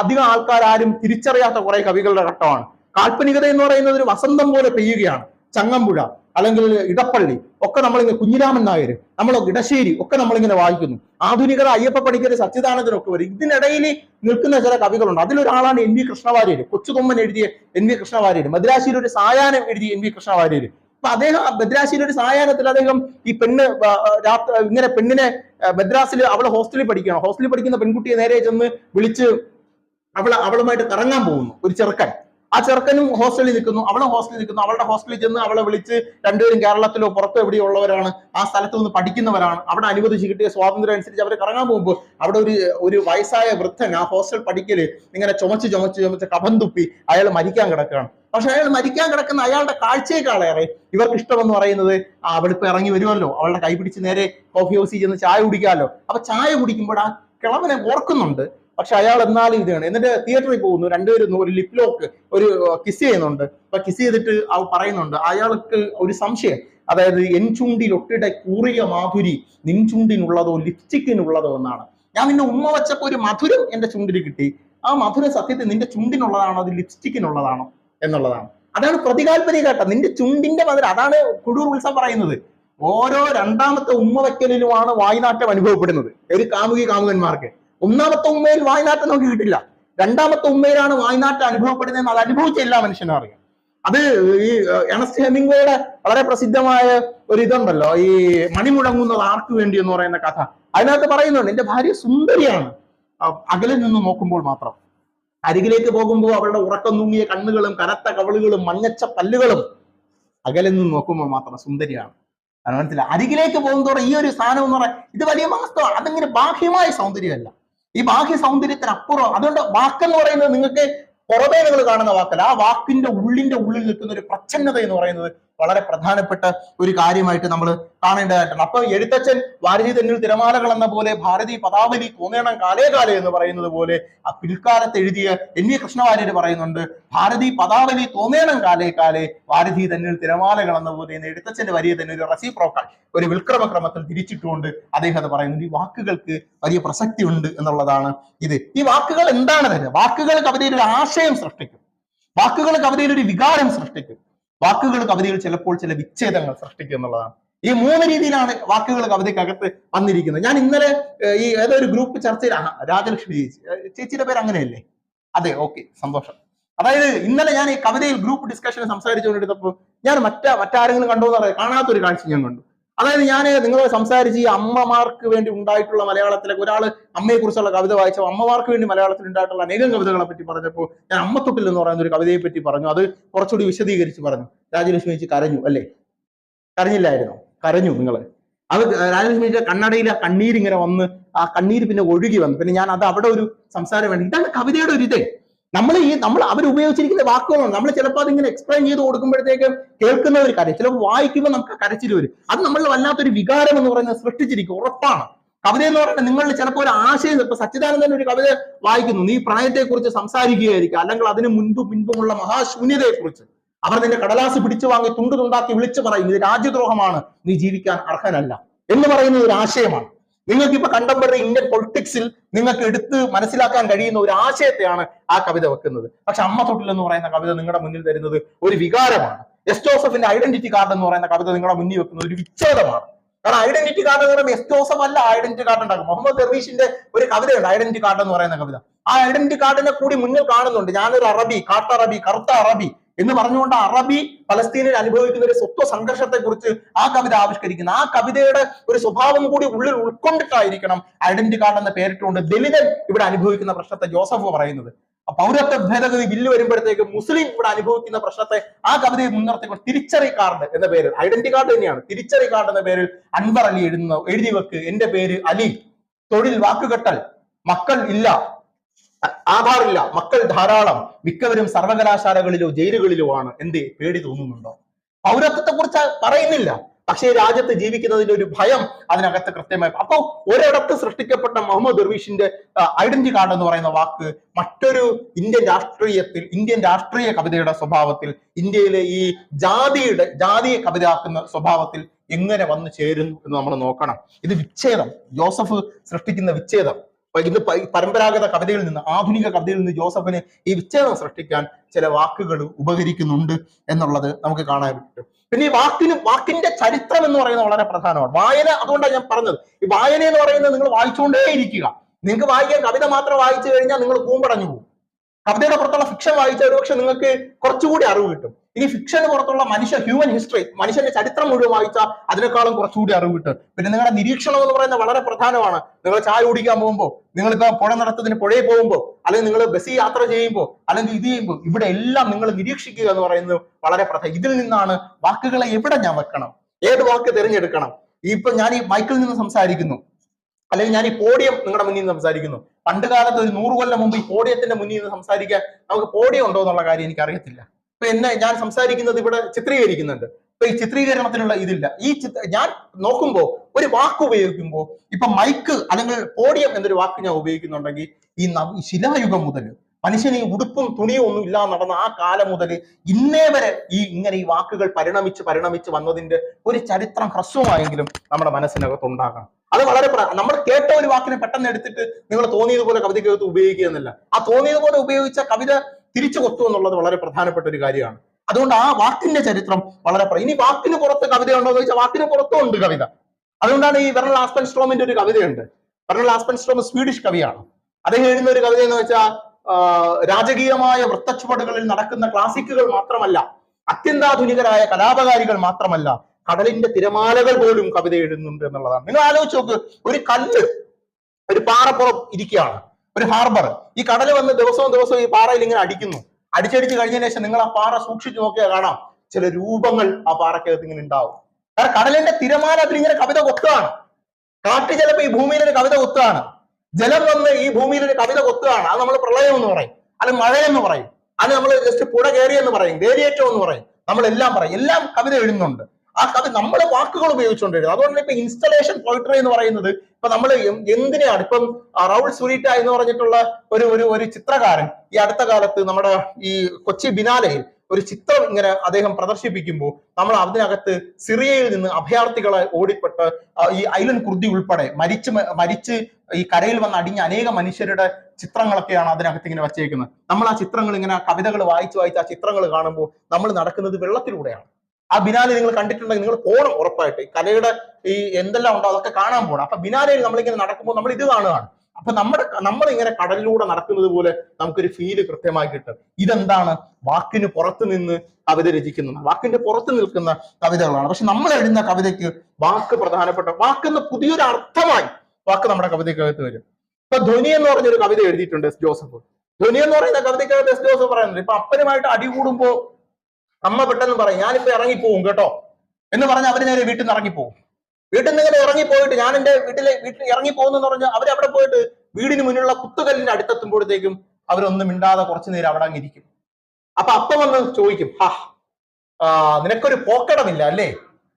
അധിക ആരും തിരിച്ചറിയാത്ത കുറെ കവികളുടെ ഘട്ടമാണ്. കാൽപ്പനികത എന്ന് പറയുന്നത് ഒരു വസന്തം പോലെ പെയ്യുകയാണ്. ചങ്ങമ്പുഴ. അല്ലെങ്കിൽ ഇടപ്പള്ളി ഒക്കെ നമ്മളിങ്ങനെ കുഞ്ഞിരാമൻ നായർ നമ്മൾ ഇടശ്ശേരി ഒക്കെ നമ്മളിങ്ങനെ വായിക്കുന്നു. ആധുനികത അയ്യപ്പ പണിക്കര് സച്ചിദാനന്ദനൊക്കെ വരും. ഇതിനിടയിൽ നിൽക്കുന്ന ചില കവികളുണ്ട്. അതിലൊരാളാണ് എൻ വി കൃഷ്ണവാര്യർ കൊച്ചുകൊമ്മൻ എഴുതിയ എൻ വി കൃഷ്ണവാര്യർ മദ്രാശിയിൽ ഒരു സായാഹ്നം എഴുതിയ എൻ വി കൃഷ്ണവാര്യർ അപ്പൊ അദ്ദേഹം ആ ഒരു സായാഹ്നത്തിൽ അദ്ദേഹം ഈ പെണ്ണ് രാത്രി ഇങ്ങനെ പെണ്ണിനെ മദ്രാസിൽ അവൾ ഹോസ്റ്റലിൽ പഠിക്കണം ഹോസ്റ്റലിൽ പഠിക്കുന്ന പെൺകുട്ടിയെ നേരെ ചെന്ന് വിളിച്ച് അവളെ അവളുമായിട്ട് കറങ്ങാൻ പോകുന്നു. ഒരു ചെറുക്കൻ. ആ ചെറുക്കനും ഹോസ്റ്റലിൽ നിൽക്കുന്നു. അവളും ഹോസ്റ്റലിൽ നിൽക്കുന്നു. അവളുടെ ഹോസ്റ്റലിൽ ചെന്ന് അവളെ വിളിച്ച് രണ്ടുപേരും കേരളത്തിലോ പുറത്തോ എവിടെയോ ഉള്ളവരാണ്. ആ സ്ഥലത്ത് നിന്ന് പഠിക്കുന്നവരാണ്. അവിടെ അനുവദിച്ച് കിട്ടിയ സ്വാതന്ത്ര്യം അനുസരിച്ച് അവർ കറങ്ങാൻ പോകുമ്പോൾ അവിടെ ഒരു ഒരു വയസ്സായ വൃദ്ധൻ ആ ഹോസ്റ്റൽ പഠിക്കൽ ഇങ്ങനെ ചുമച്ച് ചുമച്ച് ചുമച്ച് കഫം തുപ്പി അയാൾ മരിക്കാൻ കിടക്കുകയാണ്. പക്ഷെ അയാൾ മരിക്കാൻ കിടക്കുന്ന അയാളുടെ കാഴ്ചയെക്കാളേറെ ഇവർക്ക് ഇഷ്ടമെന്ന് പറയുന്നത് ആ അവളിപ്പോ ഇറങ്ങി വരുമല്ലോ. അവളുടെ കൈ പിടിച്ച് നേരെ കോഫി ഹൗസിൽ ചെന്ന് ചായ കുടിക്കാമല്ലോ. അപ്പൊ ചായ കുടിക്കുമ്പോൾ ആ കിളവനെ ഓർക്കുന്നുണ്ട്. പക്ഷെ അയാൾ എന്നാലും ഇതാണ്. എന്നിട്ട് തിയേറ്ററിൽ പോകുന്നു. രണ്ടുപേരും ഒരു ലിപ് ലോക്ക് ഒരു കിസ് ചെയ്യുന്നുണ്ട്. അപ്പൊ കിസ് ചെയ്തിട്ട് അവ പറയുന്നുണ്ട് അയാൾക്ക് ഒരു സംശയം. അതായത് എൻ ചുണ്ടിൽ ഒട്ടിടെ കൂറിയ മാധുരി നിൻ ചുണ്ടിനുള്ളതോ ലിപ്സ്റ്റിക്കിനുള്ളതോ എന്നാണ്. ഞാൻ നിന്നെ ഉമ്മ വെച്ചപ്പോൾ ഒരു മധുരം എന്റെ ചുണ്ടിൽ കിട്ടി. ആ മധുരം സത്യത്തിൽ നിന്റെ ചുണ്ടിനുള്ളതാണോ അത് ലിപ്സ്റ്റിക്കിനുള്ളതാണോ എന്നുള്ളതാണ്. അതാണ് പ്രതികാൽപനിക ഘട്ടം. നിന്റെ ചുണ്ടിന്റെ മധുരം അതാണ് കുടൂർ ഉത്സവം പറയുന്നത്. ഓരോ രണ്ടാമത്തെ ഉമ്മ വയ്ക്കലിലുമാണ് വായ്നാറ്റം അനുഭവപ്പെടുന്നത്. ഒരു കാമുകി കാമുകന്മാർക്ക്. ഒന്നാമത്തെ ഉമ്മയിൽ വായ്നാറ്റം നമുക്ക് കിട്ടില്ല രണ്ടാമത്തെ ഉമ്മയിലാണ് വായ്നാറ്റം അനുഭവപ്പെടുന്നതെന്ന് അത് അനുഭവിച്ച എല്ലാ മനുഷ്യനും അറിയാം. അത് ഈ എണസ്റ്റ് ഹെമിംഗ്വേയുടെ വളരെ പ്രസിദ്ധമായ ഒരു ഇതുണ്ടല്ലോ ഈ മണിമുടങ്ങുന്നത് ആർക്ക് വേണ്ടി എന്ന് പറയുന്ന കഥ. അതിനകത്ത് പറയുന്നുണ്ട് എന്റെ ഭാര്യ സുന്ദരിയാണ്. അകലിൽ അകലെ നിന്ന് നോക്കുമ്പോൾ മാത്രം. അരികിലേക്ക് പോകുമ്പോൾ അവളുടെ ഉറക്കം തൂങ്ങിയ കണ്ണുകളും കനത്ത കവളുകളും മഞ്ഞച്ച പല്ലുകളും അകലിൽ നിന്ന് നോക്കുമ്പോൾ മാത്രം സുന്ദരിയാണ്. മനസ്സിലായി. അരികിലേക്ക് പോകുന്നതോടെ ഈ ഒരു സാധനം എന്ന് പറയാം ഇത് വലിയ വാസ്തവമാണ്. അതിങ്ങനെ ബാഹ്യമായ സൗന്ദര്യമല്ല. ഈ ബാഹ്യ സൗന്ദര്യത്തിനപ്പുറം അതുകൊണ്ട് വാക്കെന്ന് പറയുന്നത് നിങ്ങൾക്ക് പുറമേ നിങ്ങൾ കാണുന്ന വാക്കല്ല. ആ വാക്കിന്റെ ഉള്ളിന്റെ ഉള്ളിൽ നിൽക്കുന്ന ഒരു പ്രച്ഛന്നത എന്ന് പറയുന്നത് വളരെ പ്രധാനപ്പെട്ട ഒരു കാര്യമായിട്ട് നമ്മൾ കാണേണ്ടതായിട്ടുണ്ട്. അപ്പൊ എഴുത്തച്ഛൻ വാരിജി തന്നിൽ തിരമാലകൾ എന്ന പോലെ ഭാരതി പദാവലി കോന്നേണം കാലേ കാലേ എന്ന് പറയുന്നത് പോലെ ആ പിൽക്കാലത്ത് എഴുതിയ എൻ വി കൃഷ്ണവാര്യർ പറയുന്നുണ്ട് ഭാരതി പദാവലി തോന്നേണം കാലേ കാലേ വാരതി തന്നിൽ തിരമാലകൾ എന്ന പോലെ എന്ന് എഴുത്തച്ഛന്റെ വരിയെ തന്നെ ഒരു റെസിപ്രോക്കൽ ഒരു വിൽക്രമക്രമത്തിൽ തിരിച്ചിട്ടുകൊണ്ട് അദ്ദേഹം അത് പറയുന്നുണ്ട് ഈ വാക്കുകൾക്ക് വലിയ പ്രസക്തി ഉണ്ട് എന്നുള്ളതാണ് ഇത്. ഈ വാക്കുകൾ എന്താണ് തന്നെ? വാക്കുകൾ കവിതയിൽ ഒരു ആശയം സൃഷ്ടിക്കും. വാക്കുകൾ കവിതയിൽ ഒരു വികാരം സൃഷ്ടിക്കും. വാക്കുകൾ കവിതയിൽ ചിലപ്പോൾ ചില വിച്ഛേദങ്ങൾ സൃഷ്ടിക്കുക എന്നുള്ളതാണ്. ഈ മൂന്ന് രീതിയിലാണ് വാക്കുകൾ കവിതയ്ക്കകത്ത് വന്നിരിക്കുന്നത്. ഞാൻ ഇന്നലെ ഈ ഏതോ ഒരു ഗ്രൂപ്പ് ചർച്ചയിൽ രാജലക്ഷ്മി ചേച്ചി ചേച്ചിയുടെ പേര് അങ്ങനെയല്ലേ? അതെ ഓക്കെ സന്തോഷം. അതായത് ഇന്നലെ ഞാൻ ഈ കവിതയിൽ ഗ്രൂപ്പ് ഡിസ്കഷൻ സംസാരിച്ചുകൊണ്ടിരുന്നപ്പോൾ ഞാൻ മറ്റാ മറ്റാരെങ്കിലും കണ്ടോ എന്ന് പറയാം കാണാത്തൊരു കാഴ്ച ഞാൻ കണ്ടു. അതായത് ഞാൻ നിങ്ങളെ സംസാരിച്ച് ഈ അമ്മമാർക്ക് വേണ്ടി ഉണ്ടായിട്ടുള്ള മലയാളത്തിലെ ഒരാൾ അമ്മയെ കുറിച്ചുള്ള കവിത വായിച്ച അമ്മമാർക്ക് വേണ്ടി മലയാളത്തിൽ ഉണ്ടായിട്ടുള്ള അനേകം കവിതകളെ പറ്റി പറഞ്ഞപ്പോൾ ഞാൻ അമ്മത്തൊട്ടിൽ എന്ന് പറയുന്ന ഒരു കവിതയെ പറ്റി പറഞ്ഞു. അത് കുറച്ചുകൂടി വിശദീകരിച്ച് പറഞ്ഞു. രാജലക്ഷ്മി ചേച്ചി കരഞ്ഞു അല്ലേ? കരഞ്ഞില്ലായിരുന്നു? കരഞ്ഞു നിങ്ങൾ അത് രാജലക്ഷ്മി ചേച്ചി കണ്ണടയിൽ ആ കണ്ണീരിങ്ങനെ വന്ന് ആ കണ്ണീര് പിന്നെ ഒഴുകി വന്നു. പിന്നെ ഞാൻ അത് അവിടെ ഒരു സംസാരം വേണ്ടി ഇതാണ് കവിതയുടെ ഒരു ഇതേ. നമ്മൾ ഈ നമ്മൾ അവർ ഉപയോഗിച്ചിരിക്കുന്ന വാക്കുകളാണ്. നമ്മൾ ചിലപ്പോൾ അതിങ്ങനെ എക്സ്പ്ലെയിൻ ചെയ്ത് കൊടുക്കുമ്പോഴത്തേക്ക് കേൾക്കുന്നവർ കരയും. ചിലപ്പോൾ വായിക്കുമ്പോൾ നമുക്ക് കരച്ചിൽ വരും. അത് നമ്മൾ വല്ലാത്തൊരു വികാരം എന്ന് പറയുന്നത് സൃഷ്ടിച്ചിരിക്കും ഉറപ്പാണ്. കവിത എന്ന് പറയുന്നത് നിങ്ങളിൽ ചിലപ്പോൾ ഒരു ആശയം ഇപ്പൊ സച്ചിദാനന്ദൻ ഒരു കവിത വായിക്കുന്നു. നീ പ്രണയത്തെക്കുറിച്ച് സംസാരിക്കുകയായിരിക്കും. അല്ലെങ്കിൽ അതിന് മുൻപും പിൻപുമുള്ള മഹാശൂന്യതയെക്കുറിച്ച്. അവർ നിന്റെ കടലാസ് പിടിച്ചു വാങ്ങി തുണ്ടു തുണ്ടാക്കി വിളിച്ചു പറയും. ഇത് രാജ്യദ്രോഹമാണ്. നീ ജീവിക്കാൻ അർഹനല്ല എന്ന് പറയുന്ന ഒരു ആശയമാണ്. നിങ്ങൾക്ക് ഇപ്പൊ കണ്ടംപററി ഇന്ത്യൻ പൊളിറ്റിക്സിൽ നിങ്ങൾക്ക് എടുത്ത് മനസ്സിലാക്കാൻ കഴിയുന്ന ഒരു ആശയത്തെയാണ് ആ കവിത വെക്കുന്നത്. പക്ഷെ അമ്മ തൊട്ടിൽ എന്ന് പറയുന്ന കവിത നിങ്ങളുടെ മുന്നിൽ തരുന്നത് ഒരു വികാരമാണ്. എസ് ജോസഫിന്റെ ഐഡന്റിറ്റി കാർഡ് എന്ന് പറയുന്ന കവിത നിങ്ങളുടെ മുന്നിൽ വെക്കുന്നത് ഒരു വിച്ഛേദമാണ്. കാരണം ഐഡന്റിറ്റി കാർഡ് എന്ന് പറയുമ്പോൾ എസ് ജോസഫ് അല്ല ഐഡന്റിറ്റി കാർഡ് ഉണ്ടാക്കും മുഹമ്മദ് ദർവീഷിന്റെ ഒരു കവിതയുണ്ട് ഐഡന്റിറ്റി കാർഡ് എന്ന് പറയുന്ന കവിത. ആ ഐഡന്റിറ്റി കാർഡിനെ കൂടി മുന്നിൽ കാണുന്നുണ്ട്. ഞാനൊരു അറബി കാട്ടറബി കറുത്ത അറബി എന്ന് പറഞ്ഞുകൊണ്ട് അറബി പലസ്തീനിൽ അനുഭവിക്കുന്ന ഒരു സ്വത്വ സംഘർഷത്തെ കുറിച്ച് ആ കവിത ആവിഷ്കരിക്കുന്നു. ആ കവിതയുടെ ഒരു സ്വഭാവം കൂടി ഉള്ളിൽ ഉൾക്കൊണ്ടിട്ടായിരിക്കണം ഐഡന്റി കാർഡ് എന്ന പേരിട്ടുകൊണ്ട് ദലിതൻ ഇവിടെ അനുഭവിക്കുന്ന പ്രശ്നത്തെ ജോസഫ് പറയുന്നത്. പൗരത്വ ഭേദഗതി ബില്ല് വരുമ്പോഴത്തേക്ക് മുസ്ലിം ഇവിടെ അനുഭവിക്കുന്ന പ്രശ്നത്തെ ആ കവിതയെ മുൻനിർത്തിക്കൊണ്ട് തിരിച്ചറി കാർഡ് എന്ന പേരിൽ ഐഡന്റി കാർഡ് തന്നെയാണ്. തിരിച്ചറി കാർഡ് എന്ന പേരിൽ അൻവർ അലി എഴുതുന്ന എഴുതി വെക്ക് എന്റെ പേര് അലി. തൊഴിൽ വാക്കുകെട്ടൽ. മക്കൾ ഇല്ല. ഇല്ല മക്കൾ ധാരാളം. മിക്കവരും സർവകലാശാലകളിലോ ജയിലുകളിലോ ആണ്. എന്തേ? പേടി തോന്നുന്നുണ്ടോ? പൗരത്വത്തെ കുറിച്ച് പറയുന്നില്ല. പക്ഷേ രാജ്യത്ത് ജീവിക്കുന്നതിന്റെ ഒരു ഭയം അതിനകത്ത് കൃത്യമായി അപ്പൊ ഒരിടത്ത് സൃഷ്ടിക്കപ്പെട്ട മുഹമ്മദ് ദർവീഷിന്റെ ഐഡന്റി കാർഡ് എന്ന് പറയുന്ന വാക്ക് മറ്റൊരു ഇന്ത്യൻ രാഷ്ട്രീയത്തിൽ ഇന്ത്യൻ രാഷ്ട്രീയ കവിതയുടെ സ്വഭാവത്തിൽ ഇന്ത്യയിലെ ഈ ജാതിയുടെ ജാതിയെ കവിതയാക്കുന്ന സ്വഭാവത്തിൽ എങ്ങനെ വന്നു ചേരുന്നു എന്ന് നമ്മൾ നോക്കണം. ഇത് വിച്ഛേദം. ജോസഫ് സൃഷ്ടിക്കുന്ന വിച്ഛേദം. ഇന്ന് പരമ്പരാഗത കവിതയിൽ നിന്ന് ആധുനിക കവിതയിൽ നിന്ന് ജോസഫിന് ഈ വിച്ഛേദം സൃഷ്ടിക്കാൻ ചില വാക്കുകൾ ഉപകരിക്കുന്നുണ്ട് എന്നുള്ളത് നമുക്ക് കാണാൻ പറ്റും. പിന്നെ ഈ വാക്കിന് വാക്കിന്റെ ചരിത്രം എന്ന് പറയുന്നത് വളരെ പ്രധാനമാണ്. വായന അതുകൊണ്ടാണ് ഞാൻ പറഞ്ഞത്. ഈ വായന എന്ന് പറയുന്നത് നിങ്ങൾ വായിച്ചുകൊണ്ടേ ഇരിക്കുക നിങ്ങൾക്ക് വായിക്കാൻ കവിത മാത്രം വായിച്ചു കഴിഞ്ഞാൽ നിങ്ങൾ കൂമ്പടഞ്ഞു പോകും. കവിതയുടെ പുറത്തുള്ള ഫിക്ഷൻ വായിച്ച ഒരുപക്ഷെ നിങ്ങൾക്ക് കുറച്ചുകൂടി അറിവ് കിട്ടും. ഈ ഫിക്ഷന് പുറത്തുള്ള മനുഷ്യ ഹ്യൂമൻ ഹിസ്റ്ററി മനുഷ്യന്റെ ചരിത്രം മുഴുവൻ വായിച്ചാൽ അതിനേക്കാളും കുറച്ചുകൂടി അറിവ് കിട്ടും. പിന്നെ നിങ്ങളുടെ നിരീക്ഷണം എന്ന് പറയുന്നത് വളരെ പ്രധാനമാണ്. നിങ്ങൾ ചായ കുടിക്കാൻ പോകുമ്പോൾ നിങ്ങൾ ഇപ്പൊ പുഴ നടത്തത്തിന് പുഴയിൽ പോകുമ്പോൾ അല്ലെങ്കിൽ നിങ്ങൾ ബസ്സിൽ യാത്ര ചെയ്യുമ്പോൾ അല്ലെങ്കിൽ ഇത് ചെയ്യുമ്പോൾ ഇവിടെ എല്ലാം നിങ്ങൾ നിരീക്ഷിക്കുക എന്ന് പറയുന്നത് വളരെ പ്രധാനം ഇതിൽ നിന്നാണ് വാക്കുകളെ എവിടെ ഞാൻ വെക്കണം? ഏത് വാക്ക് തിരഞ്ഞെടുക്കണം? ഇപ്പൊ ഞാൻ ഈ മൈക്കിൽ നിന്ന് സംസാരിക്കുന്നു. അല്ലെങ്കിൽ ഞാൻ ഈ പോഡിയം നിങ്ങളുടെ മുന്നിൽ നിന്ന് സംസാരിക്കുന്നു. പണ്ട് കാലത്ത് ഒരു നൂറ് കൊല്ലം മുമ്പ് ഈ പോഡിയത്തിന്റെ മുന്നിൽ നിന്ന് സംസാരിക്കാൻ നമുക്ക് പോഡിയം ഉണ്ടോ എന്നുള്ള കാര്യം എനിക്ക് അറിയത്തില്ല ഇപ്പൊ എന്നെ ഞാൻ സംസാരിക്കുന്നത് ഇവിടെ ചിത്രീകരിക്കുന്നുണ്ട്. ഇപ്പൊ ഈ ചിത്രീകരണത്തിനുള്ള ഇതില്ല. ഈ ഞാൻ നോക്കുമ്പോൾ ഒരു വാക്ക് ഉപയോഗിക്കുമ്പോൾ ഇപ്പൊ മൈക്ക് അല്ലെങ്കിൽ പോഡിയം എന്നൊരു വാക്ക് ഞാൻ ഉപയോഗിക്കുന്നുണ്ടെങ്കിൽ ഈ ശിലായുഗം മുതൽ മനുഷ്യന് ഈ ഉടുപ്പും തുണിയും ഒന്നും ഇല്ലാതെ നടന്ന ആ കാലം മുതൽ ഇന്നേ വരെ ഈ ഇങ്ങനെ ഈ വാക്കുകൾ പരിണമിച്ച് പരിണമിച്ച് വന്നതിന്റെ ഒരു ചരിത്രം ഹ്രസ്വമായെങ്കിലും നമ്മുടെ മനസ്സിനകത്ത് ഉണ്ടാകണം. അത് വളരെ നമ്മൾ കേട്ട ഒരു വാക്കിനെ പെട്ടെന്ന് എടുത്തിട്ട് നിങ്ങൾ തോന്നിയതുപോലെ കവിതയ്ക്കകത്ത് ഉപയോഗിക്കുക എന്നല്ല. ആ തോന്നിയതുപോലെ ഉപയോഗിച്ച കവിത തിരിച്ചു കൊത്തു എന്നുള്ളത് വളരെ പ്രധാനപ്പെട്ട ഒരു കാര്യമാണ്. അതുകൊണ്ട് ആ വാക്കിന്റെ ചരിത്രം വളരെ ഇനി വാക്കിന് പുറത്ത് കവിതയുണ്ടോ എന്ന് ചോദിച്ചാൽ വാക്കിന് പുറത്തും ഉണ്ട് കവിത. അതുകൊണ്ടാണ് ഈ വെർണൽ ആസ്പെൻ സ്ട്രോമിന്റെ ഒരു കവിതയുണ്ട്. വെർണൽ ആസ്പെൻ സ്ട്രോം സ്വീഡിഷ് കവിയാണ്. അദ്ദേഹം എഴുതുന്ന ഒരു കവിത എന്ന് വെച്ചാൽ രാജകീയമായ വൃത്തച്ചുവടുകളിൽ നടക്കുന്ന ക്ലാസിക്കുകൾ മാത്രമല്ല അത്യന്താധുനികരായ കലാപകാരികൾ മാത്രമല്ല കടലിന്റെ തിരമാലകൾ പോലും കവിത എഴുതുന്നുണ്ട് എന്നുള്ളതാണ്. നിങ്ങൾ ആലോചിച്ച് നോക്ക് ഒരു കല്ല് ഒരു പാറപ്പുറം ഇരിക്കുകയാണ് ഒരു ഹാർബർ. ഈ കടൽ വന്ന് ദിവസവും ദിവസവും ഈ പാറയിൽ ഇങ്ങനെ അടിക്കുന്നു. അടിച്ചടിച്ച് കഴിഞ്ഞതിന് ശേഷം നിങ്ങൾ ആ പാറ സൂക്ഷിച്ചു നോക്കിയാൽ കാണാം ചില രൂപങ്ങൾ ആ പാറക്കകത്ത് ഇങ്ങനെ ഉണ്ടാവും. കാരണം കടലിന്റെ തിരമാല അതിലിങ്ങനെ കവിത കൊത്തുകയാണ്. കാറ്റ് ചിലപ്പോൾ ഈ ഭൂമിയിൽ ഒരു കവിത കൊത്തുകയാണ്. ജലം വന്ന് ഈ ഭൂമിയിൽ ഒരു കവിത കൊത്തുകയാണ്. അത് നമ്മൾ പ്രളയം എന്ന് പറയും. അത് മഴ എന്ന് പറയും. അത് നമ്മൾ ജസ്റ്റ് പുഴ കയറി എന്ന് പറയും. വേരിയേറ്റം എന്ന് പറയും. നമ്മൾ എല്ലാം പറയും. എല്ലാം കവിത എഴുതുന്നുണ്ട്. ആ കവി നമ്മൾ വാക്കുകൾ ഉപയോഗിച്ചുകൊണ്ട് എഴുതും. അതുകൊണ്ട് ഇപ്പൊ ഇൻസ്റ്റലേഷൻ പോയിട്രി എന്ന് പറയുന്നത് ഇപ്പൊ നമ്മൾ എന്തിനാണ് ഇപ്പം റൗൾ സുരീറ്റ എന്ന് പറഞ്ഞിട്ടുള്ള ഒരു ഒരു ഒരു ചിത്രകാരൻ ഈ അടുത്ത കാലത്ത് നമ്മുടെ ഈ കൊച്ചി ബിനാലയിൽ ഒരു ചിത്രം ഇങ്ങനെ അദ്ദേഹം പ്രദർശിപ്പിക്കുമ്പോൾ നമ്മൾ അതിനകത്ത് സിറിയയിൽ നിന്ന് അഭയാർത്ഥികളെ ഓടിപ്പെട്ട് ഈ ഐലൻ കുർദി ഉൾപ്പെടെ മരിച്ച് മരിച്ച് ഈ കരയിൽ വന്ന് അടിഞ്ഞ അനേക മനുഷ്യരുടെ ചിത്രങ്ങളൊക്കെയാണ് അതിനകത്ത് ഇങ്ങനെ വച്ചേക്കുന്നത്. നമ്മൾ ആ ചിത്രങ്ങൾ ഇങ്ങനെ കവിതകൾ വായിച്ച് വായിച്ച് ആ ചിത്രങ്ങൾ കാണുമ്പോൾ നമ്മൾ നടക്കുന്നത് വെള്ളത്തിലൂടെയാണ്. ആ ബിനാലെ നിങ്ങൾ കണ്ടിട്ടുണ്ടെങ്കിൽ നിങ്ങൾ പോകണം ഉറപ്പായിട്ട്. കലയുടെ ഈ എന്തെല്ലാം ഉണ്ടോ അതൊക്കെ കാണാൻ പോകണം അപ്പൊ ബിനാലയിൽ നമ്മളിങ്ങനെ നടക്കുമ്പോൾ നമ്മൾ ഇത് കാണുകയാണ്. അപ്പൊ നമ്മുടെ നമ്മൾ ഇങ്ങനെ കടലിലൂടെ നടക്കുന്നത് പോലെ നമുക്കൊരു ഫീൽ കൃത്യമായി കിട്ടും ഇതെന്താണ്? വാക്കിന് പുറത്ത് നിന്ന് കവിത രചിക്കുന്നത് വാക്കിന്റെ പുറത്ത് നിൽക്കുന്ന കവിതകളാണ്. പക്ഷെ നമ്മൾ എഴുതുന്ന കവിതയ്ക്ക് വാക്ക് പ്രധാനപ്പെട്ട വാക്കെന്ന് പുതിയൊരു അർത്ഥമായി വാക്ക് നമ്മുടെ കവിതയ്ക്കകത്ത് വരും. ഇപ്പൊ ധ്വനി എന്ന് പറഞ്ഞൊരു കവിത എഴുതിയിട്ടുണ്ട് എസ് ജോസഫ്. ധ്വനി എന്ന് പറയുന്ന കവിതയ്ക്കകത്ത് എസ് ജോസഫ് പറയുന്നുണ്ട്. ഇപ്പൊ അപ്പനുമായിട്ട് അടി കൂടുമ്പോ അമ്മ പെട്ടെന്ന് പറയും ഞാനിപ്പോ ഇറങ്ങിപ്പോവും കേട്ടോ. എന്ന് പറഞ്ഞ് അവർ നേരെ വീട്ടിൽ നിന്ന് ഇറങ്ങിപ്പോവും. വീട്ടിൽ നിന്ന് ഇങ്ങനെ ഇറങ്ങിപ്പോയിട്ട് ഞാൻ എന്റെ വീട്ടിലെ വീട്ടിൽ ഇറങ്ങി പോകുന്നെന്ന് പറഞ്ഞാൽ അവരവിടെ പോയിട്ട് വീടിന് മുന്നിലുള്ള കുത്തുകല്ലിന്റെ അടുത്തെത്തുമ്പോഴത്തേക്കും അവരൊന്നും മിണ്ടാതെ കുറച്ചു നേരം അവിടെ അങ്ങ് ഇരിക്കും. അപ്പൊ അപ്പ വന്ന് ചോദിക്കും ഹാ നിനക്കൊരു പോക്കടമില്ല അല്ലേ?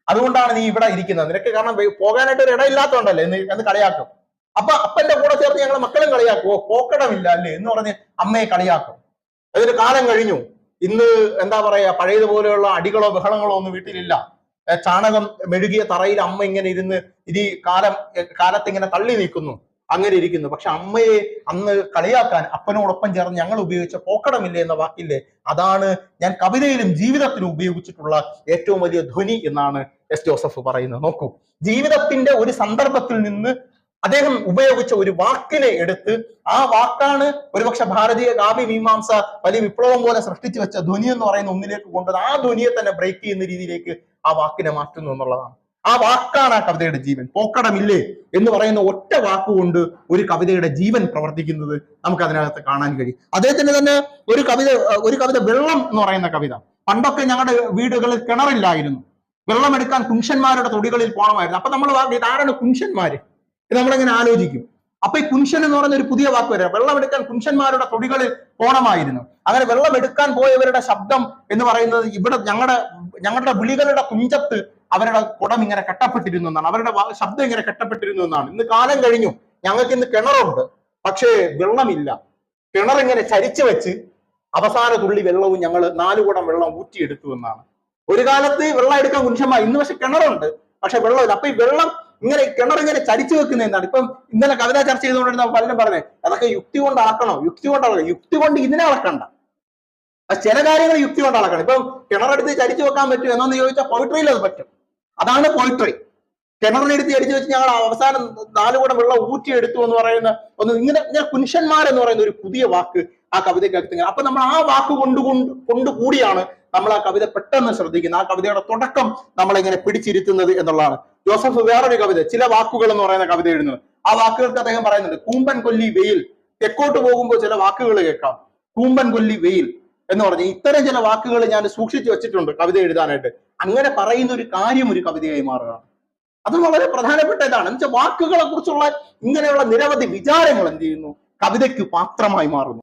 അതുകൊണ്ടാണ് നീ ഇവിടെ ഇരിക്കുന്നത്. നിനക്ക് കാരണം പോകാനായിട്ട് ഒരു ഇടയില്ലാത്തതുകൊണ്ടല്ലേ എന്ന് എന്ന് കളിയാക്കും. അപ്പൊ അപ്പന്റെ കൂടെ ചേർത്ത് ഞങ്ങളെ മക്കളും കളിയാക്കും. ഓ പോക്കടമില്ല അല്ലേ? എന്ന് പറഞ്ഞ് അമ്മയെ കളിയാക്കും. അതൊരു കാലം കഴിഞ്ഞു. ഇന്ന് എന്താ പറയാ പഴയതുപോലെയുള്ള അടികളോ ബഹളങ്ങളോ ഒന്നും വീട്ടിലില്ല. ചാണകം മെഴുകിയ തറയിൽ അമ്മ ഇങ്ങനെ ഇരുന്ന് ഈ കാലം കാലത്ത് ഇങ്ങനെ തള്ളി നീക്കുന്നു അങ്ങനെ ഇരിക്കുന്നു. പക്ഷെ അമ്മയെ അന്ന് കളിയാക്കാൻ അപ്പനോടൊപ്പം ചേർന്ന് ഞങ്ങൾ ഉപയോഗിച്ച പോക്കടമില്ലേ എന്ന വാക്കില്ലേ അതാണ് ഞാൻ കവിതയിലും ജീവിതത്തിലും ഉപയോഗിച്ചിട്ടുള്ള ഏറ്റവും വലിയ ധ്വനി എന്നാണ് എസ് ജോസഫ് പറയുന്നത്. നോക്കൂ. ജീവിതത്തിന്റെ ഒരു സന്ദർഭത്തിൽ നിന്ന് അദ്ദേഹം ഉപയോഗിച്ച ഒരു വാക്കിനെ എടുത്ത് ആ വാക്കാണ് ഒരുപക്ഷെ ഭാരതീയ കാവ്യ മീമാംസ വലിയ വിപ്ലവം പോലെ സൃഷ്ടിച്ചു വെച്ച ധ്വനി എന്ന് പറയുന്ന ഒന്നിലേക്ക് കൊണ്ടുവന്ന് ആ ധ്വനിയെ തന്നെ ബ്രേക്ക് ചെയ്യുന്ന രീതിയിലേക്ക് ആ വാക്കിനെ മാറ്റുന്നു എന്നുള്ളതാണ്. ആ വാക്കാണ് ആ കവിതയുടെ ജീവൻ. പോക്കടമില്ലേ എന്ന് പറയുന്ന ഒറ്റ വാക്കുകൊണ്ട് ഒരു കവിതയുടെ ജീവൻ പ്രവർത്തിക്കുന്നത് നമുക്ക് അതിനകത്ത് കാണാൻ കഴിയും. അദ്ദേഹത്തിന് തന്നെ ഒരു കവിത ഒരു കവിത വെള്ളം എന്ന് പറയുന്ന കവിത. പണ്ടൊക്കെ ഞങ്ങളുടെ വീടുകളിൽ കിണറില്ലായിരുന്നു. വെള്ളം എടുക്കാൻ തൊടികളിൽ പോകണമായിരുന്നു അപ്പൊ നമ്മൾ ആരാണ് കുൻഷന്മാര് ഇത് നമ്മളിങ്ങനെ ആലോചിക്കും. അപ്പൊ ഈ കുൻഷൻ എന്ന് പറയുന്ന ഒരു പുതിയ വാക്ക് വരാം വെള്ളമെടുക്കാൻ കുൻഷന്മാരുടെ തൊടികളിൽ പോണമായിരുന്നു അങ്ങനെ വെള്ളമെടുക്കാൻ പോയവരുടെ ശബ്ദം എന്ന് പറയുന്നത് ഇവിടെ ഞങ്ങളുടെ ഞങ്ങളുടെ വിളികളുടെ കുഞ്ചത്ത് അവരുടെ കുടം ഇങ്ങനെ കെട്ടപ്പെട്ടിരുന്നു എന്നാണ്. അവരുടെ ശബ്ദം ഇങ്ങനെ കെട്ടപ്പെട്ടിരുന്നു എന്നാണ്. ഇന്ന് കാലം കഴിഞ്ഞു. ഞങ്ങൾക്ക് ഇന്ന് കിണറുണ്ട്. പക്ഷേ വെള്ളമില്ല. കിണർ ഇങ്ങനെ ചരിച്ചു വെച്ച് അവസാന തുള്ളി വെള്ളവും ഞങ്ങൾ നാലു കുടം വെള്ളം ഊറ്റിയെടുത്തു എന്നാണ്. ഒരു കാലത്ത് വെള്ളം എടുക്കാൻ കുൻഷന്മാർ ഇന്ന് പക്ഷെ കിണറുണ്ട്. പക്ഷെ വെള്ളമില്ല. അപ്പൊ ഈ വെള്ളം ഇങ്ങനെ കിണർ ഇങ്ങനെ ചരിച്ചു വെക്കുന്ന എന്താണ്? ഇപ്പം ഇന്നലെ കവിത ചർച്ച ചെയ്തുകൊണ്ടിരുന്ന പലരും പറഞ്ഞത് അതൊക്കെ യുക്തി കൊണ്ട് അളക്കണോ? യുക്തി കൊണ്ട് അളക്കണം? യുക്തി കൊണ്ട് ഇതിനെ അളക്കണ്ട. ചില കാര്യങ്ങൾ യുക്തി കൊണ്ട് അളക്കണം. ഇപ്പം കിണറെടുത്ത് ചരിച്ചു വെക്കാൻ പറ്റും എന്നൊന്ന് ചോദിച്ചാൽ പോയിട്രിയിൽ അത് പറ്റും. അതാണ് പോയിട്രി കിണറിനെടുത്ത് ചരിച്ചു വെച്ച് ഞങ്ങൾ അവസാനം നാലുകൂടെ വെള്ളം ഊറ്റിയെടുത്തു എന്ന് പറയുന്ന ഒന്ന് ഇങ്ങനെ ഇങ്ങനെ കുൻഷന്മാർ എന്ന് പറയുന്ന ഒരു പുതിയ വാക്ക് ആ കവിതയ്ക്കകത്ത് അപ്പൊ നമ്മൾ ആ വാക്ക് കൊണ്ട് കൊണ്ട് കൊണ്ടുകൂടിയാണ് നമ്മൾ ആ കവിത പെട്ടെന്ന് ശ്രദ്ധിക്കുന്നു ആ കവിതയുടെ തുടക്കം നമ്മളിങ്ങനെ പിടിച്ചിരുത്തുന്നത് എന്നുള്ളതാണ്. ജോസഫ് വേറൊരു കവിത ചില വാക്കുകൾ എന്ന് പറയുന്ന കവിത എഴുതുന്നത്. ആ വാക്കുകൾക്ക് അദ്ദേഹം പറയുന്നുണ്ട് കൂമ്പൻ കൊല്ലി വെയിൽ. തെക്കോട്ട് പോകുമ്പോൾ ചില വാക്കുകൾ കേൾക്കാം. കൂമ്പൻ കൊല്ലി വെയിൽ എന്ന് പറഞ്ഞ് ഇത്തരം ചില വാക്കുകൾ ഞാൻ സൂക്ഷിച്ചു വെച്ചിട്ടുണ്ട് കവിത എഴുതാനായിട്ട്. അങ്ങനെ പറയുന്ന ഒരു കാര്യം ഒരു കവിതയായി മാറുകയാണ്. അത് വളരെ പ്രധാനപ്പെട്ട ഇതാണ് എന്നുവെച്ചാൽ വാക്കുകളെ കുറിച്ചുള്ള ഇങ്ങനെയുള്ള നിരവധി വിചാരങ്ങൾ എന്ത് ചെയ്യുന്നു? കവിതയ്ക്ക് പാത്രമായി മാറുന്നു.